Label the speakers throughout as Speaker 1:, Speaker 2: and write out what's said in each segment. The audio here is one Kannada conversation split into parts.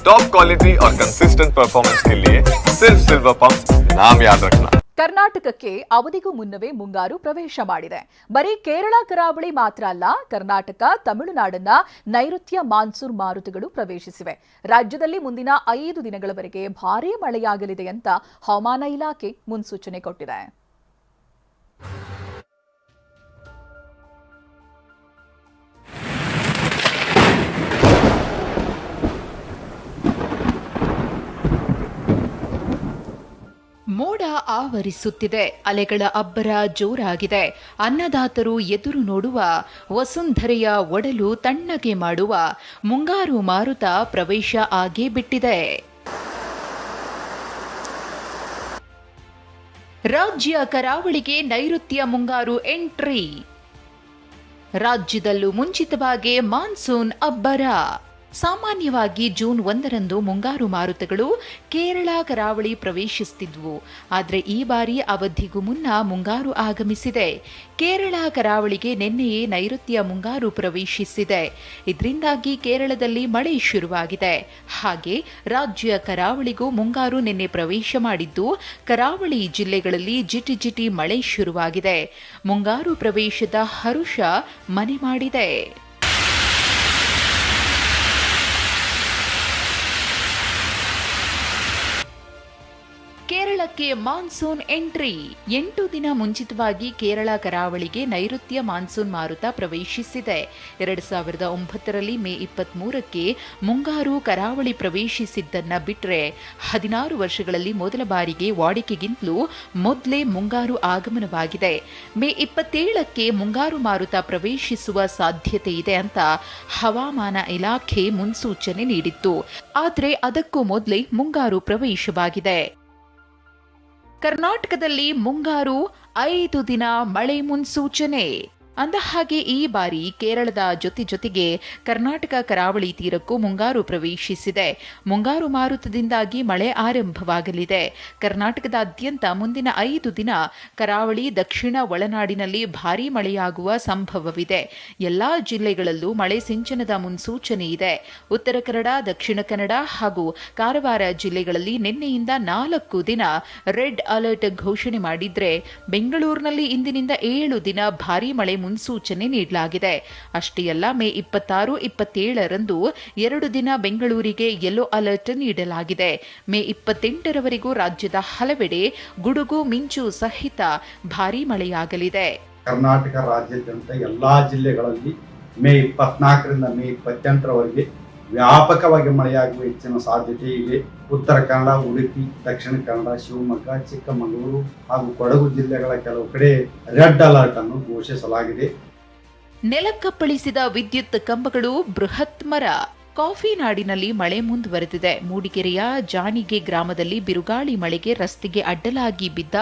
Speaker 1: टॉप क्वालिटी और कंसिस्टेंट परफॉर्मेंस के लिए सिर्फ सिल्वर पंप नाम याद रखना
Speaker 2: ಕರ್ನಾಟಕಕ್ಕೆ ಅವಧಿಗೂ ಮುನ್ನವೇ ಮುಂಗಾರು ಪ್ರವೇಶ ಮಾಡಿದೆ ಬರೀ ಕೇರಳ ಕರಾವಳಿ ಮಾತ್ರ ಅಲ್ಲ ಕರ್ನಾಟಕ ತಮಿಳುನಾಡನ್ನ ನೈಋತ್ಯ ಮಾನ್ಸೂನ್ ಮಾರುತಗಳು ಪ್ರವೇಶಿಸಿವೆ ರಾಜ್ಯದಲ್ಲಿ ಮುಂದಿನ ಐದು ದಿನಗಳವರೆಗೆ ಭಾರೀ ಮಳೆಯಾಗಲಿದೆ ಅಂತ ಹವಾಮಾನ ಇಲಾಖೆ ಮುನ್ಸೂಚನೆ ಕೊಟ್ಟಿದೆ
Speaker 3: ಮೋಡ ಆವರಿಸುತ್ತಿದೆ, ಅಲೆಗಳ ಅಬ್ಬರ ಜೋರಾಗಿದೆ. ಅನ್ನದಾತರು ಎದುರು ನೋಡುವ, ವಸುಂಧರೆಯ ಒಡಲು ತಣ್ಣಗೆ ಮಾಡುವ, ಮುಂಗಾರು ಮಾರುತ ಪ್ರವೇಶ ಆಗೇ ಬಿಟ್ಟಿದೆ. ರಾಜ್ಯ ಕರಾವಳಿಗೆ ನೈಋತ್ಯ ಮುಂಗಾರು ಎಂಟ್ರಿ. ರಾಜ್ಯದಲ್ಲೂ ಮುಂಚಿತವಾಗಿ ಮಾನ್ಸೂನ್ ಅಬ್ಬರ. ಸಾಮಾನ್ಯವಾಗಿ ಜೂನ್ ಒಂದರಂದು ಮುಂಗಾರು ಮಾರುತಗಳು ಕೇರಳ, ಕರಾವಳಿ ಪ್ರವೇಶಿಸುತ್ತಿದ್ವು ಆದರೆ ಈ ಬಾರಿ ಅವಧಿಗೂ ಮುನ್ನ ಮುಂಗಾರು ಆಗಮಿಸಿದೆ. ಕೇರಳ, ಕರಾವಳಿಗೆ ನಿನ್ನೆಯೇ ನೈಋತ್ಯ ಮುಂಗಾರು ಪ್ರವೇಶಿಸಿದೆ. ಇದರಿಂದಾಗಿ ಕೇರಳದಲ್ಲಿ ಮಳೆ ಶುರುವಾಗಿದೆ. ಹಾಗೆ ರಾಜ್ಯ ಕರಾವಳಿಗೂ ಮುಂಗಾರು ನಿನ್ನೆ ಪ್ರವೇಶ ಮಾಡಿದ್ದು, ಕರಾವಳಿ ಜಿಲ್ಲೆಗಳಲ್ಲಿ ಜಿಟಿ ಜಿಟಿ ಮಳೆ ಶುರುವಾಗಿದೆ. ಮುಂಗಾರು ಪ್ರವೇಶದ ಹರುಷ ಮನೆ ಮಾಡಿದೆ. ಕೇರಳಕ್ಕೆ ಮಾನ್ಸೂನ್ ಎಂಟ್ರಿ. ಎಂಟು ದಿನ ಮುಂಚಿತವಾಗಿ ಕೇರಳ ಕರಾವಳಿಗೆ ನೈಋತ್ಯ ಮಾನ್ಸೂನ್ ಮಾರುತ ಪ್ರವೇಶಿಸಿದೆ. ಎರಡು ಸಾವಿರದ ಒಂಬತ್ತರಲ್ಲಿ ಮೇ ಇಪ್ಪತ್ತ್ ಮೂರಕ್ಕೆ ಮುಂಗಾರು ಕರಾವಳಿ ಪ್ರವೇಶಿಸಿದ್ದನ್ನ ಬಿಟ್ಟರೆ ಹದಿನಾರು ವರ್ಷಗಳಲ್ಲಿ ಮೊದಲ ಬಾರಿಗೆ ವಾಡಿಕೆಗಿಂತಲೂ ಮೊದಲೇ ಮುಂಗಾರು ಆಗಮನವಾಗಿದೆ. ಮೇ ಇಪ್ಪತ್ತೇಳಕ್ಕೆ ಮುಂಗಾರು ಮಾರುತ ಪ್ರವೇಶಿಸುವ ಸಾಧ್ಯತೆ ಇದೆ ಅಂತ ಹವಾಮಾನ ಇಲಾಖೆ ಮುನ್ಸೂಚನೆ ನೀಡಿತ್ತು. ಆದರೆ ಅದಕ್ಕೂ ಮೊದಲೇ ಮುಂಗಾರು ಪ್ರವೇಶವಾಗಿದೆ. ಕರ್ನಾಟಕದಲ್ಲಿ ಮುಂಗಾರು ಐದು ದಿನ ಮಳೆ ಮುನ್ಸೂಚನೆ. ಅಂದ ಹಾಗೆ ಈ ಬಾರಿ ಕೇರಳದ ಜೊತೆ ಜೊತೆಗೆ ಕರ್ನಾಟಕ ಕರಾವಳಿ ತೀರಕ್ಕೂ ಮುಂಗಾರು ಪ್ರವೇಶಿಸಿದೆ. ಮುಂಗಾರು ಮಾರುತದಿಂದಾಗಿ ಮಳೆ ಆರಂಭವಾಗಲಿದೆ. ಕರ್ನಾಟಕದಾದ್ಯಂತ ಮುಂದಿನ ಐದು ದಿನ ಕರಾವಳಿ, ದಕ್ಷಿಣ ಒಳನಾಡಿನಲ್ಲಿ ಭಾರೀ ಮಳೆಯಾಗುವ ಸಂಭವವಿದೆ. ಎಲ್ಲಾ ಜಿಲ್ಲೆಗಳಲ್ಲೂ ಮಳೆ ಸಿಂಚನದ ಮುನ್ಸೂಚನೆ ಇದೆ. ಉತ್ತರ ಕನ್ನಡ, ದಕ್ಷಿಣ ಕನ್ನಡ ಹಾಗೂ ಕಾರವಾರ ಜಿಲ್ಲೆಗಳಲ್ಲಿ ನಿನ್ನೆಯಿಂದ ನಾಲ್ಕು ದಿನ ರೆಡ್ ಅಲರ್ಟ್ ಘೋಷಣೆ ಮಾಡಿದ್ರೆ ಬೆಂಗಳೂರಿನಲ್ಲಿ ಇಂದಿನಿಂದ ಏಳು ದಿನ ಭಾರೀ ಮಳೆ ಮುನ್ಸೂಚನೆ ನೀಡಲಾಗಿದೆ. ಅಷ್ಟೇ ಅಲ್ಲ ಮೇ ಇಪ್ಪತ್ತಾರು, ಇಪ್ಪತ್ತೇಳರಂದು ಎರಡು ದಿನ ಬೆಂಗಳೂರಿಗೆ ಯೆಲ್ಲೋ ಅಲರ್ಟ್ ನೀಡಲಾಗಿದೆ. ಮೇ ಇಪ್ಪತ್ತೆಂಟರವರೆಗೂ ರಾಜ್ಯದ ಹಲವೆಡೆ ಗುಡುಗು, ಮಿಂಚು ಸಹಿತ ಭಾರೀ ಮಳೆಯಾಗಲಿದೆ.
Speaker 4: ಕರ್ನಾಟಕ ರಾಜ್ಯಾದ್ಯಂತ ಎಲ್ಲಾ ಜಿಲ್ಲೆಗಳಲ್ಲಿ ಮೇ ಇಪ್ಪತ್ನಾಲ್ಕರಿಂದ ಮೇ ಇಪ್ಪತ್ತೆಂಟರವರೆಗೆ ವ್ಯಾಪಕವಾಗಿ ಮಳೆಯಾಗುವ ಹೆಚ್ಚಿನ ಸಾಧ್ಯತೆ ಇದೆ. ಉತ್ತರ ಕನ್ನಡ, ಉಡುಪಿ, ದಕ್ಷಿಣ ಕನ್ನಡ, ಶಿವಮೊಗ್ಗ, ಚಿಕ್ಕಮಗಳೂರು ಹಾಗೂ ಕೊಡಗು ಜಿಲ್ಲೆಗಳ ಕೆಲವು ಕಡೆ ರೆಡ್ ಅಲರ್ಟ್ ಅನ್ನು ಘೋಷಿಸಲಾಗಿದೆ.
Speaker 3: ನೆಲಕ್ಕಪ್ಪಳಿಸಿದ ವಿದ್ಯುತ್ ಕಂಬಗಳು ಬೃಹತ್ ಮರ. ಕಾಫಿ ನಾಡಿನಲ್ಲಿ ಮಳೆ ಮುಂದುವರೆದಿದೆ. ಮೂಡಿಗೆರೆಯ ಜಾಣಿಗೆ ಗ್ರಾಮದಲ್ಲಿ ಬಿರುಗಾಳಿ ಮಳೆಗೆ ರಸ್ತೆಗೆ ಅಡ್ಡಲಾಗಿ ಬಿದ್ದ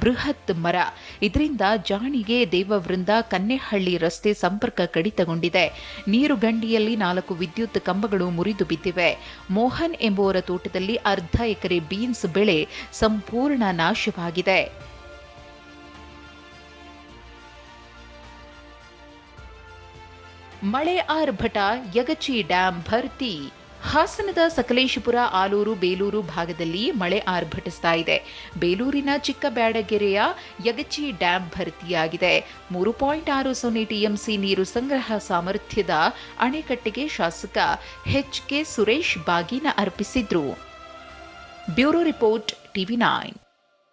Speaker 3: ಬೃಹತ್ ಮರ. ಇದರಿಂದ ಜಾಣಿಗೆ ದೇವವೃಂದ ಕನ್ನೆಹಳ್ಳಿ ರಸ್ತೆ ಸಂಪರ್ಕ ಕಡಿತಗೊಂಡಿದೆ. ನೀರುಗಂಡಿಯಲ್ಲಿ ನಾಲ್ಕು ವಿದ್ಯುತ್ ಕಂಬಗಳು ಮುರಿದು ಬಿದ್ದಿವೆ. ಮೋಹನ್ ಎಂಬುವರ ತೋಟದಲ್ಲಿ ಅರ್ಧ ಎಕರೆ ಬೀನ್ಸ್ ಬೆಳೆ ಸಂಪೂರ್ಣ ನಾಶವಾಗಿದೆ. ಮಳೆ ಆರ್ಭಟ, ಯಗಚಿ ಡ್ಯಾಂ ಭರ್ತಿ. ಹಾಸನದ ಸಕಲೇಶಪುರ, ಆಲೂರು, ಬೇಲೂರು ಭಾಗದಲ್ಲಿ ಮಳೆ ಆರ್ಭಟಿಸ್ತಾ ಇದೆ. ಬೇಲೂರಿನ ಚಿಕ್ಕಬ್ಯಾಡಗೆರೆಯ ಯಗಚಿ ಡ್ಯಾಂ ಭರ್ತಿಯಾಗಿದೆ. ಮೂರು ಪಾಯಿಂಟ್ ಆರು ಸೊನ್ನೆ ಟಿಎಂಸಿ ನೀರು ಸಂಗ್ರಹ ಸಾಮರ್ಥ್ಯದ ಅಣೆಕಟ್ಟೆಗೆ ಶಾಸಕ ಎಚ್ ಕೆ ಸುರೇಶ್ ಬಾಗಿನ ಅರ್ಪಿಸಿದ್ರು. Bureau report TV nine.